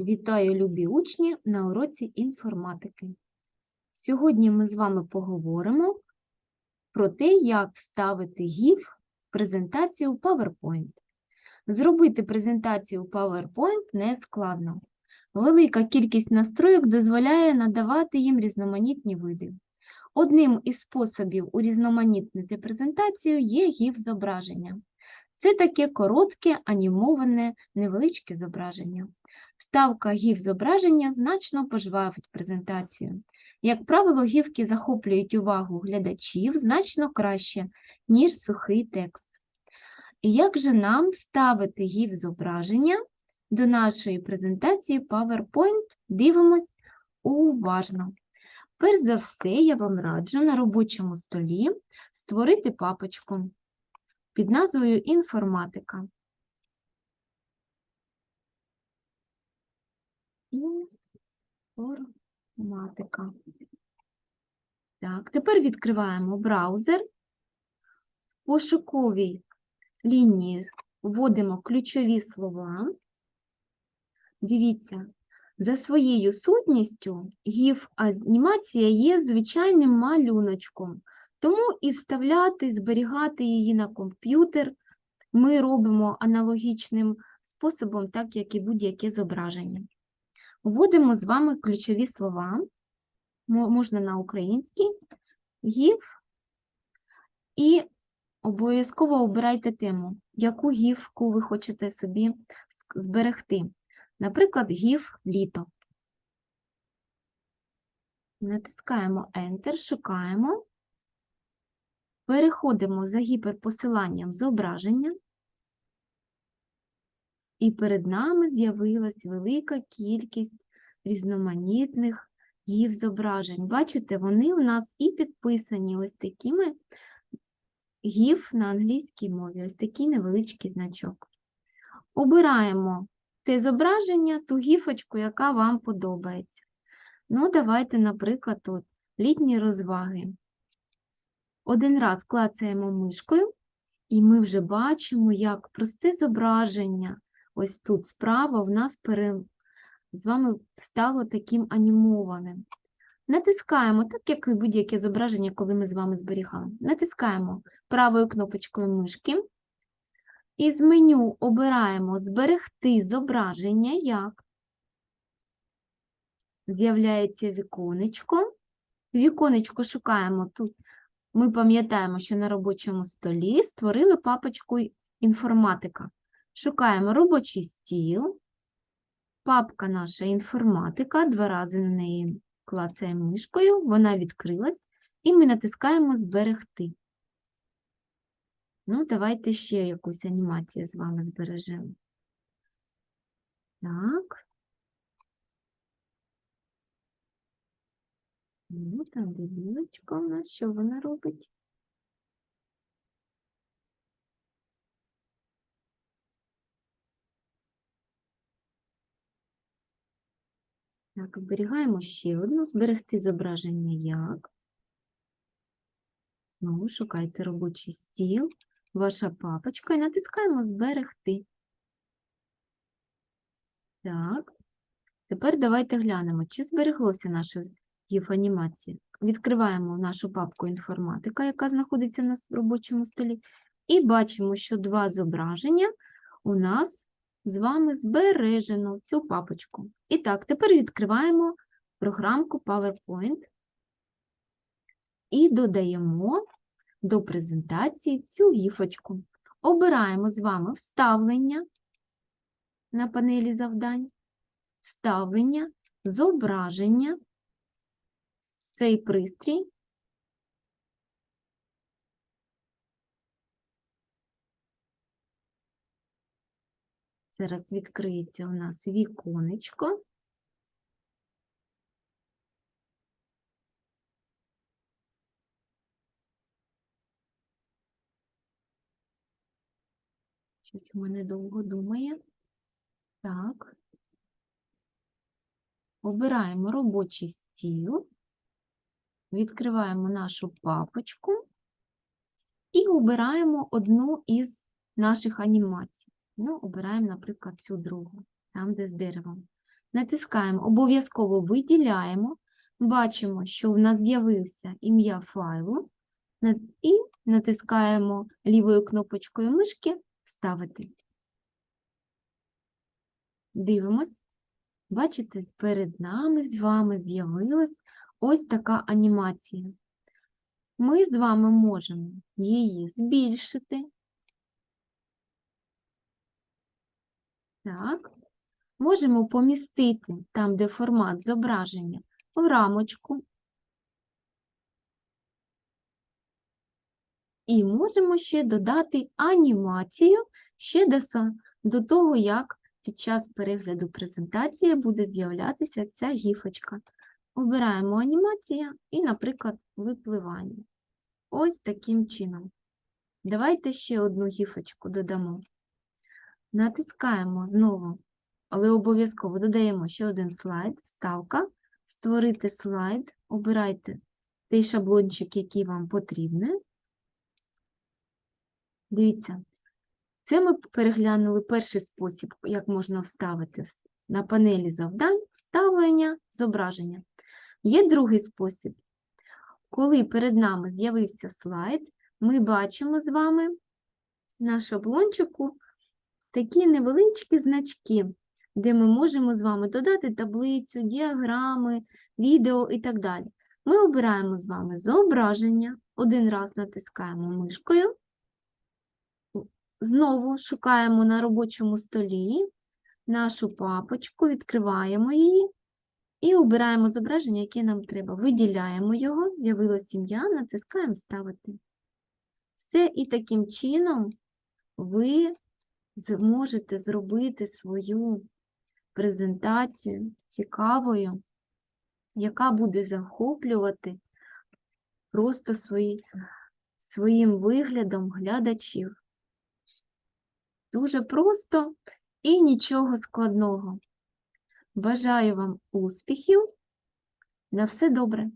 Вітаю, любі учні, на уроці інформатики. Сьогодні ми з вами поговоримо про те, як вставити GIF в презентацію PowerPoint. Зробити презентацію PowerPoint не складно. Велика кількість настройок дозволяє надавати їм різноманітні види. Одним із способів урізноманітнити презентацію є GIF-зображення. Це таке коротке, анімоване, невеличке зображення. Вставка гіф-зображення значно пожвавить презентацію. Як правило, гівки захоплюють увагу глядачів значно краще, ніж сухий текст. І як же нам вставити гіф-зображення до нашої презентації PowerPoint? Дивимось уважно. Перш за все, я вам раджу на робочому столі створити папочку під назвою Інформатика. Інформатика. Так, тепер відкриваємо браузер. В пошуковій лінії вводимо ключові слова. Дивіться, за своєю сутністю гіф-анімація є звичайним малюночком, тому і вставляти, зберігати її на комп'ютер ми робимо аналогічним способом, так як і будь-яке зображення. Вводимо з вами ключові слова, можна на український, гіф, і обов'язково обирайте тему, яку гіфку ви хочете собі зберегти. Наприклад, гіф літо. Натискаємо Enter, шукаємо, переходимо за гіперпосиланням зображення, і перед нами з'явилась велика кількість різноманітних гіф зображень. Бачите, вони у нас і підписані ось такими гіф на англійській мові, ось такий невеличкий значок. Обираємо те зображення, ту гіфочку, яка вам подобається. Ну, давайте, наприклад, тут літні розваги. Один раз клацаємо мишкою, і ми вже бачимо, як просте зображення ось тут справа в нас пере... з вами стало таким анімованим. Натискаємо, так як і будь-яке зображення, коли ми з вами зберігали. Натискаємо правою кнопочкою мишки. І з меню обираємо Зберегти зображення як. З'являється віконечко. Віконечко шукаємо тут. Ми пам'ятаємо, що на робочому столі створили папочку інформатика. Шукаємо робочий стіл, папка наша інформатика, два рази на неї клацаємо мишкою, вона відкрилась, і ми натискаємо Зберегти. Ну, давайте ще якусь анімацію з вами збережемо. Так. Ну, там білочка у нас, що вона робить? Так, зберігаємо ще одну, зберегти зображення як. Ну, шукайте робочий стіл, ваша папочка і натискаємо Зберегти. Так. Тепер давайте глянемо, чи збереглося наше GIF-анімація. Відкриваємо нашу папку інформатика, яка знаходиться на робочому столі, і бачимо, що два зображення у нас з вами збережено цю папочку. І так, тепер відкриваємо програмку PowerPoint і додаємо до презентації цю гіфочку. Обираємо з вами вставлення на панелі завдань, вставлення, зображення, цей пристрій. Зараз відкриється у нас віконечко. Щось у мене довго думає. Так. Обираємо робочий стіл, відкриваємо нашу папочку і обираємо одну із наших анімацій. Ну, обираємо, наприклад, цю другу, там, де з деревом. натискаємо, обов'язково виділяємо, бачимо, що в нас з'явився ім'я файлу, і натискаємо лівою кнопочкою мишки Вставити. Дивимось. Бачите, перед нами з вами з'явилась ось така анімація. Ми з вами можемо її збільшити. Так. Можемо помістити там, де формат зображення, в рамочку. І можемо ще додати анімацію ще до, того, як під час перегляду презентації буде з'являтися ця гіфочка. Обираємо анімація і, наприклад, випливання. Ось таким чином. Давайте ще одну гіфочку додамо. Натискаємо знову, але обов'язково додаємо ще один слайд, вставка, створити слайд, обирайте той шаблончик, який вам потрібний. Дивіться, це ми переглянули перший спосіб, як можна вставити на панелі завдань вставлення зображення. Є другий спосіб. Коли перед нами з'явився слайд, ми бачимо з вами на шаблончику такі невеличкі значки, де ми можемо з вами додати таблицю, діаграми, відео і так далі. Ми обираємо з вами зображення, один раз натискаємо мишкою, знову шукаємо на робочому столі нашу папочку, відкриваємо її і обираємо зображення, яке нам треба. Виділяємо його, з'явилась сім'я, натискаємо Ставити. Все, і таким чином ви зможете зробити свою презентацію цікавою, яка буде захоплювати просто свої, своїм виглядом глядачів. Дуже просто і нічого складного. Бажаю вам успіхів. На все добре!